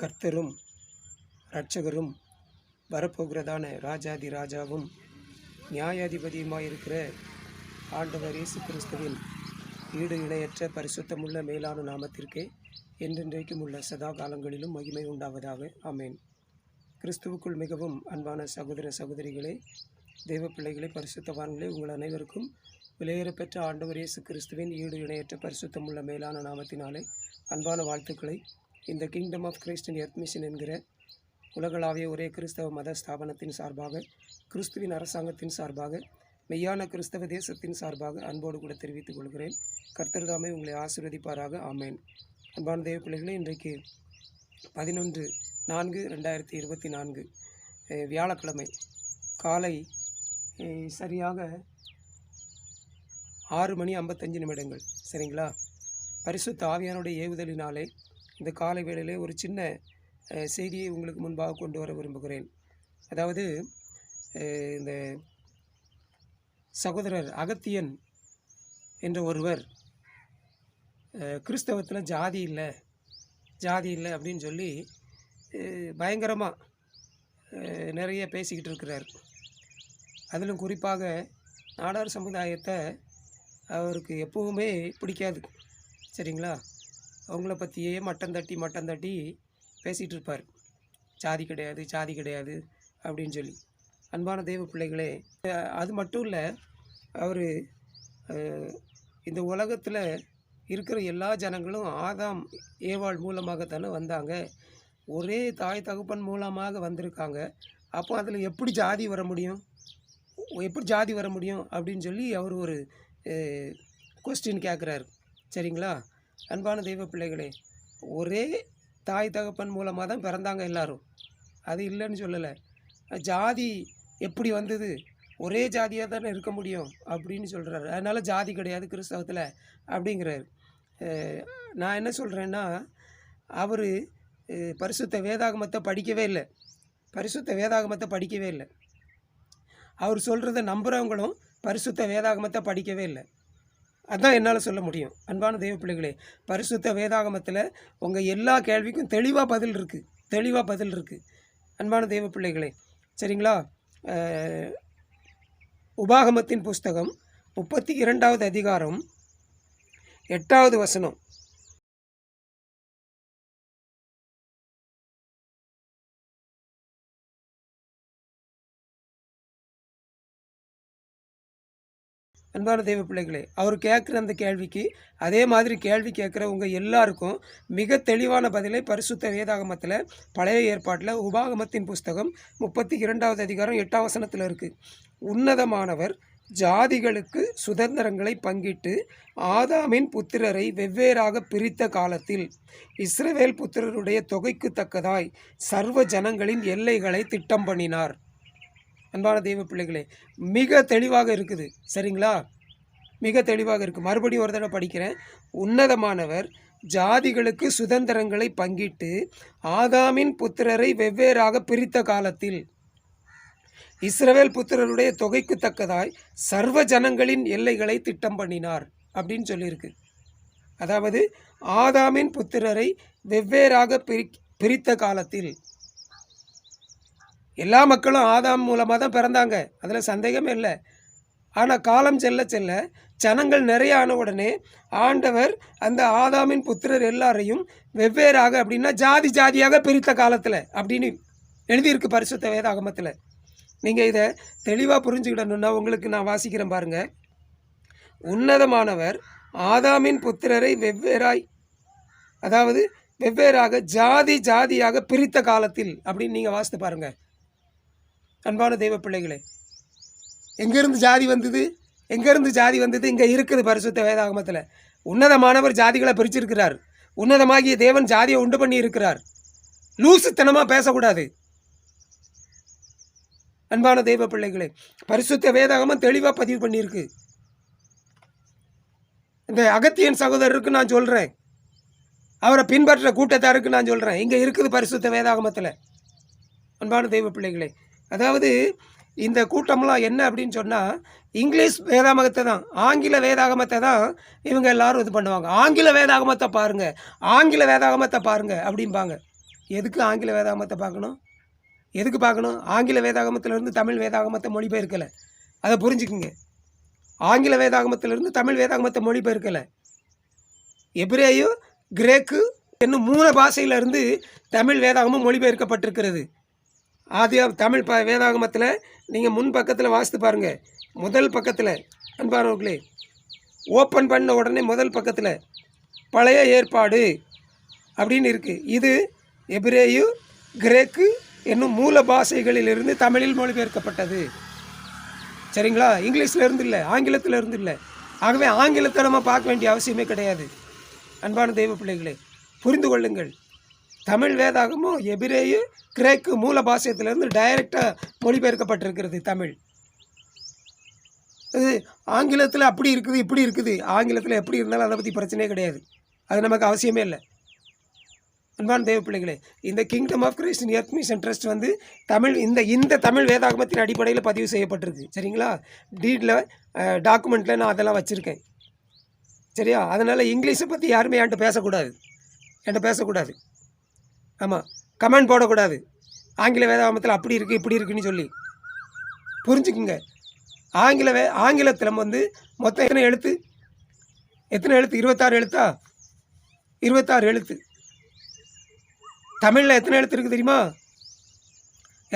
கர்த்தரும் இரட்சகரும் வரப்போகிறதான ராஜாதி ராஜாவும் நியாயாதிபதியுமாய் இருக்கிற ஆண்டவர் இயேசு கிறிஸ்துவின் ஈடு இணையற்ற பரிசுத்தமுள்ள மேலான நாமத்திற்கே என்றென்றைக்கும் உள்ள சதா காலங்களிலும் மகிமை உண்டாவதாக. ஆமேன். கிறிஸ்துவுக்குள் மிகவும் அன்பான சகோதர சகோதரிகளே தெய்வ பிள்ளைகளை பரிசுத்தவான்களே உங்கள் அனைவருக்கும் விலையேறப்பெற்ற ஆண்டவர் இயேசு கிறிஸ்துவின் ஈடு இணையற்ற பரிசுத்தமுள்ள மேலான நாமத்தினாலே அன்பான வாழ்த்துக்களை இந்த kingdom of Christian earth mission என்கிற உலகளாவிய ஒரே கிறிஸ்தவ மத ஸ்தாபனத்தின் சார்பாக கிறிஸ்துவின் அரசாங்கத்தின் சார்பாக மெய்யான கிறிஸ்தவ தேசத்தின் சார்பாக அன்போடு கூட தெரிவித்துக் கொள்கிறேன். கர்த்தர்தாமே உங்களை ஆசீர்வதிப்பாராக. ஆமேன். அன்பான தேவ பிள்ளைகளே இன்றைக்கு பதினொன்று நான்கு ரெண்டாயிரத்தி இருபத்தி நான்கு வியாழக்கிழமை. காலை சரியாக ஆறு மணி ஐம்பத்தஞ்சு நிமிடங்கள். சரிங்களா? பரிசுத்த ஆவியானுடைய ஏவுதலினாலே இந்த காலை வேளையிலே ஒரு சின்ன செய்தியை உங்களுக்கு முன்பாக கொண்டு வர விரும்புகிறேன். அதாவது இந்த சகோதரர் அகத்தியன் என்ற ஒருவர் கிறிஸ்தவத்தில் ஜாதி இல்லை ஜாதி இல்லை அப்படின்னு சொல்லி பயங்கரமாக நிறைய பேசிக்கிட்டு இருக்கிறார். அதிலும் குறிப்பாக நாடார் சமுதாயத்தை அவருக்கு எப்போவுமே பிடிக்காது. சரிங்களா? அவங்கள பற்றியே மட்டம் தட்டி மட்டம் தட்டி பேசிகிட்டு இருப்பார். ஜாதி கிடையாது ஜாதி கிடையாது அப்படின்னு சொல்லி. அன்பான தெய்வ பிள்ளைகளே அது மட்டும் இல்லை அவர் இந்த உலகத்தில் இருக்கிற எல்லா ஜனங்களும் ஆதாம் ஏவாள் மூலமாகத்தானே வந்தாங்க. ஒரே தாய் தகுப்பன் மூலமாக வந்திருக்காங்க. அப்போ அதில் எப்படி ஜாதி வர முடியும்? எப்படி ஜாதி வர முடியும் அப்படின்னு சொல்லி அவர் ஒரு கொஸ்டின் கேட்குறாரு சரிங்களா? அன்பான தெய்வ பிள்ளைகளே ஒரே தாய் தகப்பன் மூலமாக தான் பிறந்தாங்க எல்லாரும். அது இல்லைன்னு சொல்லலை. ஜாதி எப்படி வந்தது? ஒரே ஜாதியாக தானே இருக்க முடியும் அப்படின்னு சொல்கிறாரு அதனால் ஜாதி கிடையாது கிறிஸ்தவத்தில் அப்படிங்கிறாரு. நான் என்ன சொல்கிறேன்னா அவர் பரிசுத்த வேதாகமத்தை படிக்கவே இல்லை. பரிசுத்த வேதாகமத்தை படிக்கவே இல்லை. அவர் சொல்கிறத நம்புகிறவங்களும் பரிசுத்த வேதாகமத்தை படிக்கவே இல்லை. அதுதான் என்னால் சொல்ல முடியும். அன்பான தெய்வ பிள்ளைகளே பரிசுத்த வேதாகமத்தில் உங்கள் எல்லா கேள்விக்கும் தெளிவாக பதில் இருக்குது தெளிவாக பதில் இருக்குது அன்பான தெய்வ பிள்ளைகளே சரிங்களா உபாகமத்தின் புஸ்தகம் முப்பத்தி இரண்டாவது அதிகாரம் எட்டாவது வசனம். அன்பான தெய்வ பிள்ளைகளே அவர் கேட்குற அந்த கேள்விக்கு அதே மாதிரி கேள்வி கேட்குற உங்கள் எல்லாருக்கும் மிக தெளிவான பதிலை பரிசுத்த வேதாகமத்தில் பழைய ஏற்பாட்டில் உபாகமத்தின் புஸ்தகம் முப்பத்தி இரண்டாவது அதிகாரம் எட்டாம் வசனத்தில் இருக்குது உன்னதமானவர் ஜாதிகளுக்கு சுதந்திரங்களை பங்கிட்டு ஆதாமின் புத்திரரை வெவ்வேறாக பிரித்த காலத்தில் இஸ்ரவேல் புத்திரருடைய தொகைக்கு தக்கதாய் சர்வ ஜனங்களின் எல்லைகளை திட்டம் பண்ணினார். அன்பான தெய்வ பிள்ளைகளே மிக தெளிவாக இருக்குது. சரிங்களா? மிக தெளிவாக இருக்குது மறுபடியும் ஒரு தடவை படிக்கிறேன். உன்னதமானவர் ஜாதிகளுக்கு சுதந்திரங்களை பங்கிட்டு ஆதாமின் புத்திரரை வெவ்வேறாக பிரித்த காலத்தில் இஸ்ரவேல் புத்திரருடைய தொகைக்கு தக்கதாய் சர்வ ஜனங்களின் எல்லைகளை திட்டம் பண்ணினார் அப்படின்னு சொல்லியிருக்கு. அதாவது ஆதாமின் புத்திரரை வெவ்வேறாக பிரி பிரித்த காலத்தில் எல்லா மக்களும் ஆதாம் மூலமாக தான் பிறந்தாங்க. அதில் சந்தேகமே இல்லை. ஆனால் காலம் செல்ல செல்ல ஜனங்கள் நிறைய ஆன உடனே ஆண்டவர் அந்த ஆதாமின் புத்திரர் எல்லாரையும் வெவ்வேறாக அப்படின்னா ஜாதி ஜாதியாக பிரித்த காலத்தில் அப்படின்னு எழுதியிருக்கு பரிசுத்த வேதாகமத்தில். நீங்கள் இதை தெளிவாக புரிஞ்சுக்கிடணுன்னா உங்களுக்கு நான் வாசிக்கிறேன் பாருங்கள் உன்னதமானவர் ஆதாமின் புத்திரரை வெவ்வேறாய் அதாவது வெவ்வேறாக ஜாதி ஜாதியாக பிரித்த காலத்தில் அப்படின்னு நீங்கள் வாசித்து பாருங்கள் அன்பான தெய்வ பிள்ளைகளே எங்கேருந்து ஜாதி வந்தது? எங்கேருந்து ஜாதி வந்தது? இங்கே இருக்குது பரிசுத்த வேதாகமத்தில். உன்னதமானவர் ஜாதிகளை பிரிச்சிருக்கிறார். உன்னதமாகிய தேவன் ஜாதியை உண்டு பண்ணி இருக்கிறார். லூசுத்தனமாக பேசக்கூடாது. அன்பான தெய்வ பிள்ளைகளே பரிசுத்த வேதாகமம் தெளிவாக பதிவு பண்ணியிருக்கு. இந்த அகத்தியன் சகோதரருக்கு நான் சொல்கிறேன் அவரை பின்பற்ற கூட்டத்தாருக்கு நான் சொல்கிறேன் இங்கே இருக்குது பரிசுத்த வேதாகமத்தில். அன்பான தெய்வ பிள்ளைகளே அதாவது இந்த கூட்டம்லாம் என்ன அப்படின்னு சொன்னால் இங்கிலீஷ் வேதாகமத்தை தான் ஆங்கில வேதாகமத்தை தான் இவங்க எல்லாரும் இது பண்ணுவாங்க. ஆங்கில வேதாகமத்தை பாருங்கள் ஆங்கில வேதாகமத்தை பாருங்கள் அப்படிம்பாங்க. எதுக்கு ஆங்கில வேதாகமத்தை பார்க்கணும்? எதுக்கு பார்க்கணும்? ஆங்கில வேதாகமத்திலேருந்து தமிழ் வேதாகமத்தை மொழிபெயர்க்கலை. அதை புரிஞ்சுக்குங்க. ஆங்கில வேதாகமத்திலிருந்து தமிழ் வேதாகமத்தை மொழிபெயர்க்கலை. எபிரேயு கிரேக்கு என்னும் மூணு பாஷையிலிருந்து தமிழ் வேதாகமும் மொழிபெயர்க்கப்பட்டிருக்கிறது. ஆதியா தமிழ் ப வேதாகமத்தில் நீங்கள் முன் பக்கத்தில் வாசித்து பாருங்கள் முதல் பக்கத்தில் அன்பானவர்களே ஓப்பன் பண்ண உடனே முதல் பக்கத்தில் பழைய ஏற்பாடு அப்படின்னு இருக்குது இது எபிரேயு கிரேக்கு என்னும் மூல பாஷைகளிலிருந்து தமிழில் மொழிபெயர்க்கப்பட்டது. சரிங்களா? இங்கிலீஷில் இருந்து இல்லை ஆங்கிலத்தில் இருந்து இல்லை. ஆகவே ஆங்கிலத்தை நம்ம பார்க்க வேண்டிய அவசியமே கிடையாது. அன்பான தெய்வ பிள்ளைகளே புரிந்து கொள்ளுங்கள். தமிழ் வேதாகமும் எபிரேயு கிரேக்கு மூல பாஷையத்திலிருந்து டைரெக்டாக மொழிபெயர்க்கப்பட்டிருக்கிறது தமிழ். இது ஆங்கிலத்தில் அப்படி இருக்குது இப்படி இருக்குது. ஆங்கிலத்தில் எப்படி இருந்தாலும் அதை பற்றி பிரச்சனையே கிடையாது. அது நமக்கு அவசியமே இல்லை. அன்பான தேவ பிள்ளைகளே இந்த kingdom of Christian earth mission trust வந்து தமிழ் இந்த இந்த தமிழ் வேதாகமத்தின் அடிப்படையில் பதிவு செய்யப்பட்டிருக்கு. சரிங்களா? டீடில் டாக்குமெண்ட்டில் நான் அதெல்லாம் வச்சுருக்கேன். சரியா? அதனால் இங்கிலீஷை பற்றி யாருமே என்கிட்ட பேசக்கூடாது. என்கிட்ட பேசக்கூடாது. ஆமாம் கமெண்ட் போடக்கூடாது. ஆங்கில வேதாமத்தில் அப்படி இருக்குது இப்படி இருக்குன்னு சொல்லி. புரிஞ்சுக்குங்க. ஆங்கில வே ஆங்கிலத்தில் வந்து மொத்தம் எத்தனை எழுத்து? எத்தனை எழுத்து? இருபத்தாறு எழுத்தா? இருபத்தாறு எழுத்து. தமிழில் எத்தனை எழுத்து இருக்குது தெரியுமா?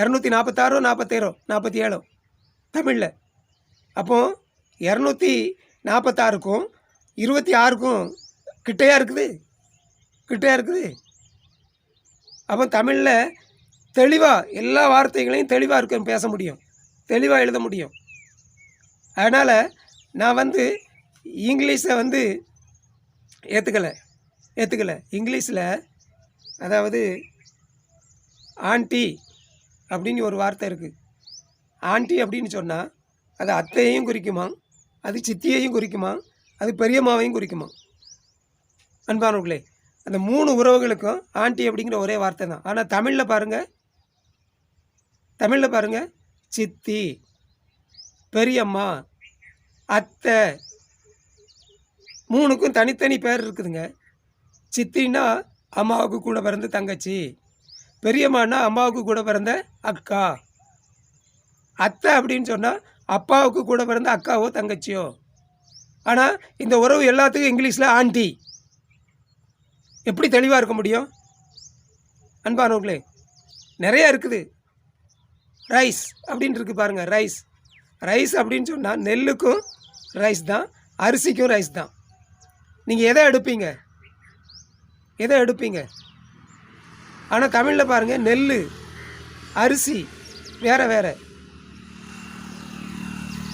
இரநூத்தி நாற்பத்தாறோ நாற்பத்தேரோ நாற்பத்தி ஏழோ தமிழில். அப்போ இரநூத்தி நாற்பத்தாறுக்கும் இருபத்தி ஆறுக்கும் கிட்டையாக இருக்குது? கிட்டையாக இருக்குது? அப்போ தமிழில் தெளிவாக எல்லா வார்த்தைகளையும் தெளிவாக இருக்க பேச முடியும். தெளிவாக எழுத முடியும். அதனால் நான் வந்து இங்கிலீஷை வந்து ஏற்றுக்கலை ஏற்றுக்கலை இங்கிலீஷில் அதாவது ஆண்டி அப்படின்னு ஒரு வார்த்தை இருக்குது ஆண்டி அப்படின்னு சொன்னால் அது அத்தையையும் குறிக்குமா? அது சித்தியையும் குறிக்குமா? அது பெரியம்மாவையும் குறிக்குமா? அன்பானவர்களே அந்த மூணு உறவுகளுக்கும் ஆண்டி அப்படிங்கிற ஒரே வார்த்தை தான். ஆனால் தமிழில் பாருங்கள் தமிழில் பாருங்கள் சித்தி பெரியம்மா அத்தை மூணுக்கும் தனித்தனி பேர் இருக்குதுங்க. சித்தின்னா அம்மாவுக்கு கூட பிறந்த தங்கச்சி. பெரியம்மானா அம்மாவுக்கு கூட பிறந்த அக்கா. அத்தை அப்படின்னு சொன்னால் அப்பாவுக்கு கூட பிறந்த அக்காவோ தங்கச்சியோ. ஆனால் இந்த உறவு எல்லாத்துக்கும் இங்கிலீஷில் ஆண்டி. எப்படி தெளிவாக இருக்க முடியும்? அன்பானவர்களே நிறையா இருக்குது. ரைஸ் அப்படின்னு இருக்கு பாருங்கள் ரைஸ். ரைஸ் அப்படின்னு சொன்னால் நெல்லுக்கும் ரைஸ் தான் அரிசிக்கும் ரைஸ் தான். நீங்கள் எதை எடுப்பீங்க? எதை எடுப்பீங்க? ஆனால் தமிழில் பாருங்கள் நெல் அரிசி வேறு வேறு.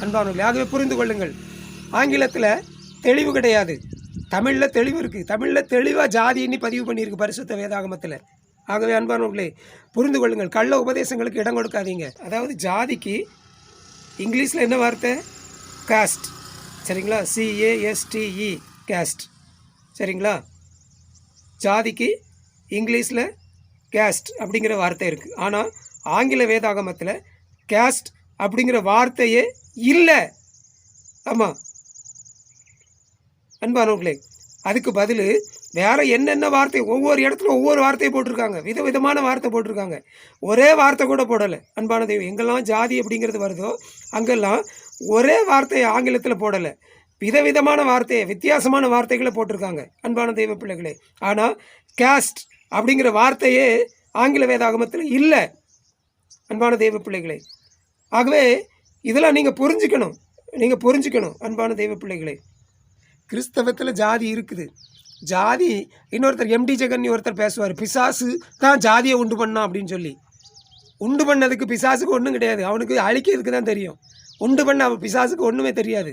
அன்பானவர்களே ஆகவே புரிந்து கொள்ளுங்கள். ஆங்கிலத்தில் தெளிவு கிடையாது. தமிழில் தெளிவு இருக்குது தமிழில் தெளிவாக ஜாதின்னு பதிவு பண்ணியிருக்கு பரிசுத்த வேதாகமத்தில். ஆகவே அன்பானவர்களே புரிந்து கொள்ளுங்கள். கள்ள உபதேசங்களுக்கு இடம் கொடுக்காதீங்க. அதாவது ஜாதிக்கு இங்கிலீஷில் என்ன வார்த்தை? காஸ்ட் சரிங்களா? சிஏஎஸ்டிஇ காஸ்ட் சரிங்களா? ஜாதிக்கு இங்கிலீஷில் கேஸ்ட் அப்படிங்கிற வார்த்தை இருக்குது ஆனால் ஆங்கில வேதாகமத்தில் கேஸ்ட் அப்படிங்கிற வார்த்தையே இல்லை. ஆமாம் அன்பானவர்களே அதுக்கு பதில் வேறு என்னென்ன வார்த்தை ஒவ்வொரு இடத்துல ஒவ்வொரு வார்த்தையை போட்டிருக்காங்க. விதவிதமான வார்த்தை போட்டிருக்காங்க. ஒரே வார்த்தை கூட போடலை. அன்பான தெய்வம் எங்கெல்லாம் ஜாதி அப்படிங்கிறது வருதோ அங்கெல்லாம் ஒரே வார்த்தையை ஆங்கிலத்தில் போடலை. விதவிதமான வார்த்தையை வித்தியாசமான வார்த்தைகளை போட்டிருக்காங்க. அன்பான தெய்வ பிள்ளைகளே ஆனால் கேஸ்ட் அப்படிங்கிற வார்த்தையே ஆங்கில வேதாகமத்தில் இல்லை. அன்பான தெய்வ பிள்ளைகளே ஆகவே இதெல்லாம் நீங்கள் புரிஞ்சுக்கணும். நீங்கள் புரிஞ்சுக்கணும் அன்பான தெய்வ பிள்ளைகளே. கிறிஸ்தவத்தில் ஜாதி இருக்குது. ஜாதி இன்னொருத்தர் எம்டி ஜெகன் ஒருத்தர் பேசுவார். பிசாசு தான் ஜாதியை உண்டு பண்ணான் அப்படின்னு சொல்லி. உண்டு பண்ணதுக்கு பிசாசுக்கு ஒன்றும் கிடையாது. அவனுக்கு அழிக்கிறதுக்கு தான் தெரியும். உண்டு பண்ண அவன் பிசாசுக்கு ஒன்றுமே தெரியாது.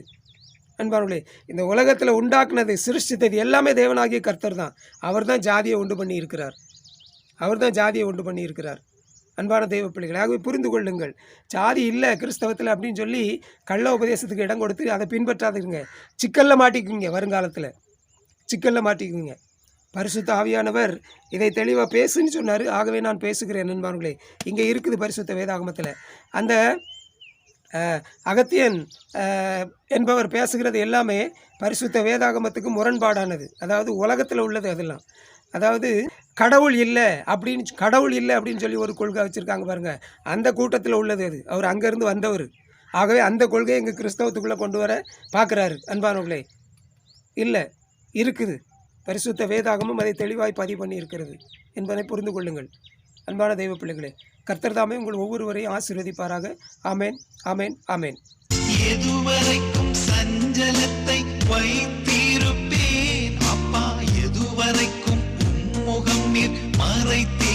அன்பார்களே இந்த உலகத்தில் உண்டாக்குனது சிருஷ்டித்தது எல்லாமே தேவனாகிய கர்த்தர் தான். அவர் தான் ஜாதியை உண்டு பண்ணி இருக்கிறார். அவர் தான் ஜாதியை உண்டு பண்ணி இருக்கிறார். அன்பான தெய்வ பிள்ளைகள் ஆகவே புரிந்து கொள்ளுங்கள். ஜாதி இல்லை கிறிஸ்தவத்தில் அப்படின்னு சொல்லி கள்ள உபதேசத்துக்கு இடம் கொடுத்து அதை பின்பற்றாதுங்க. சிக்கலில் மாட்டிக்குங்க வருங்காலத்தில். சிக்கலில் மாட்டிக்குங்க. பரிசுத்த ஆவியானவர் இதை தெளிவாக பேசுன்னு சொன்னார். ஆகவே நான் பேசுகிறேன் நண்பர்களே இங்கே இருக்குது பரிசுத்த வேதாகமத்தில். அந்த அகத்தியன் என்பவர் பேசுகிறது எல்லாமே பரிசுத்த வேதாகமத்துக்கு முரண்பாடானது. அதாவது உலகத்தில் உள்ளது அதெல்லாம். அதாவது கடவுள் இல்லை அப்படின்னு கடவுள் இல்லை அப்படின்னு சொல்லி ஒரு கொள்கை வச்சுருக்காங்க பாருங்கள் அந்த கூட்டத்தில் உள்ளது அது. அவர் அங்கேருந்து வந்தவர். ஆகவே அந்த கொள்கையை எங்கள் கிறிஸ்தவத்துக்குள்ளே கொண்டு வர பார்க்குறாரு. அன்பானவர்களே இல்லை இருக்குது. பரிசுத்த வேதாகமும் அதை தெளிவாய் பதிவு பண்ணி இருக்கிறது என்பதை புரிந்து கொள்ளுங்கள். அன்பான தெய்வ பிள்ளைகளே கர்த்தர் தாமே உங்கள் ஒவ்வொருவரையும் ஆசீர்வதிப்பாராக. ஆமேன் ஆமேன் ஆமேன். சஞ்சலத்தை வைத்திருப்பேன். அப்பா எதுவரைக்கும் translate